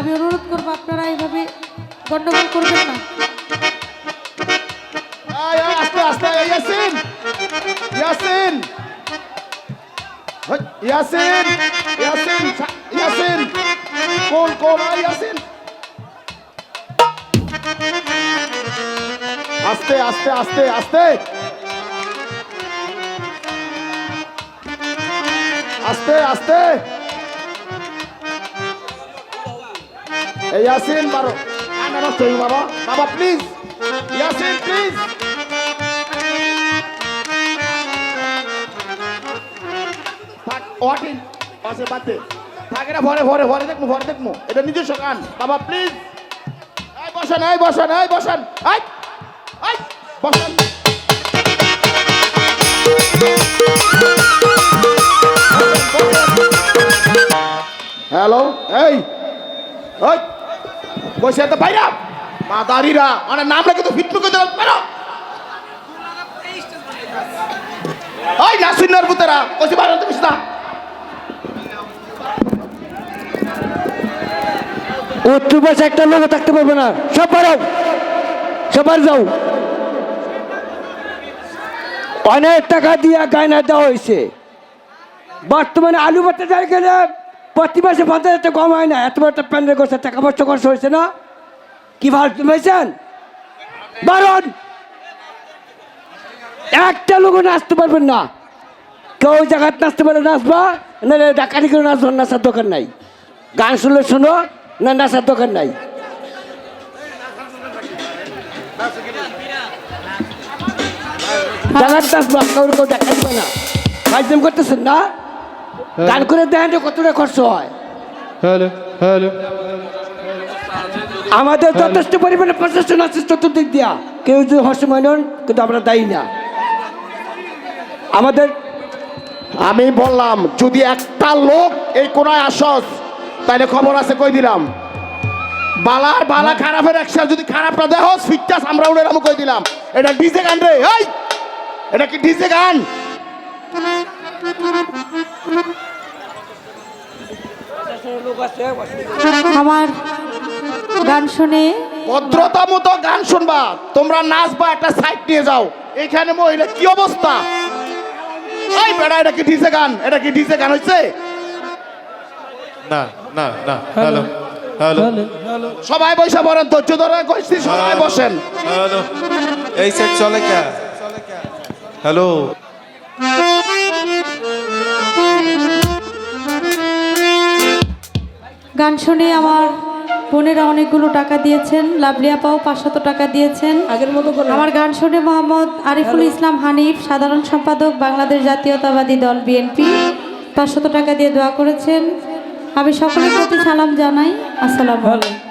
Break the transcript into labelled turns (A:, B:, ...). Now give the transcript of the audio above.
A: আমি অনুরোধ করব আপনারা এইভাবে গন্ডগোল করবেন না।
B: এই, এই, আস্তে আস্তে এই, ইয়াসিন ইয়াসিন। হই, ইয়াসিন ইয়াসিন সা- ইয়াসিন। কোন কোন এই, ইয়াসিন। আস্তে আস্তে আস্তে আস্তে। আস্তে আস্তে। ইয়াসিন বারো আনা নষ্ট হইল বাবা বাবা প্লিজ ইয়াসিন প্লিজ ওয়াটিন পাশে বাদে থাক এটা ভরে ভরে ভরে দেখব ভরে দেখব এটা নিজস্ব গান। বাবা প্লিজ এই বসেন এই বসেন এই বসেন। এই এই, বসেন। হ্যালো এই ওই বসে তো বাইরা মা দাঁড়িরা মানে নাম রেখে তো ফিটনু করে দিলাম বেরো ওই নাসিনার পুতেরা কইছি বাইরে তো না
C: উত্তর পাশে একটা লোক থাকতে পারবে না। সব পারো সবার যাও। অনেক টাকা দিয়ে গায়না দেওয়া হয়েছে। বর্তমানে আলু বাতে যাই গেলে প্রতি মাসে পঞ্চাশ হাজার কম হয় না। এত বড় একটা প্যান্ডেল করছে, টাকা পয়সা খরচ হয়েছে না? কি ভালো পেয়েছেন বারণ একটা লোক নাচতে পারবেন না। কেউ ওই জায়গায় নাচতে পারলে নাচবা, না ডাকাতি করে নাচবো, নাচার দোকান নাই। গান শুনলে শোনো, না নাচার দোকান নাই। ডাকাত নাচবা কেউ কেউ দিবে না। ফাইজম করতেছেন না? গান করে দেন কতটা খরচ হয়।
D: Hello hello.
C: আমাদের যথেষ্ট পরিমাণে প্রচেষ্টা আছে চতুর্দিক দিয়া। কেউ যদি হর্ষ মানন কিন্তু আমরা দায়ী না। আমাদের
B: আমি বললাম যদি একটা লোক এই কোনায় আসস তাহলে খবর আছে কই দিলাম? বালার বালা খারাপের একসাথে যদি খারাপটা দেহস ফিটটাস আমরা উড়ে আমি কই দিলাম? এটা ডিজে গান রে এই! এটা কি ডিজে গান?
A: আমার গান শুনে
B: ভদ্রতা মতো গান শুনবা। তোমরা নাচবা একটা সাইড নিয়ে যাও। এখানে মহিলা কি অবস্থা? এই বেড়া এটা কি ডিজে গান? এটা কি ডিজে গান হচ্ছে
D: না না না হ্যালো হ্যালো।
B: সবাই বসে পড়েন ধৈর্য ধরে কইছি সবাই বসেন।
D: হ্যালো। এই সেট চলে কে? হ্যালো।
A: গান শুনে আমার বোনেরা অনেকগুলো টাকা দিয়েছেন। লাভলিয়া পাও পাঁচশত টাকা দিয়েছেন।
C: আগের মতো
A: আমার গান শুনে মোহাম্মদ আরিফুল ইসলাম হানিফ সাধারণ সম্পাদক বাংলাদেশ জাতীয়তাবাদী দল বিএনপি পাঁচশত টাকা দিয়ে দোয়া করেছেন। আমি সকলের প্রতি সালাম জানাই। আসসালামু আলাইকুম।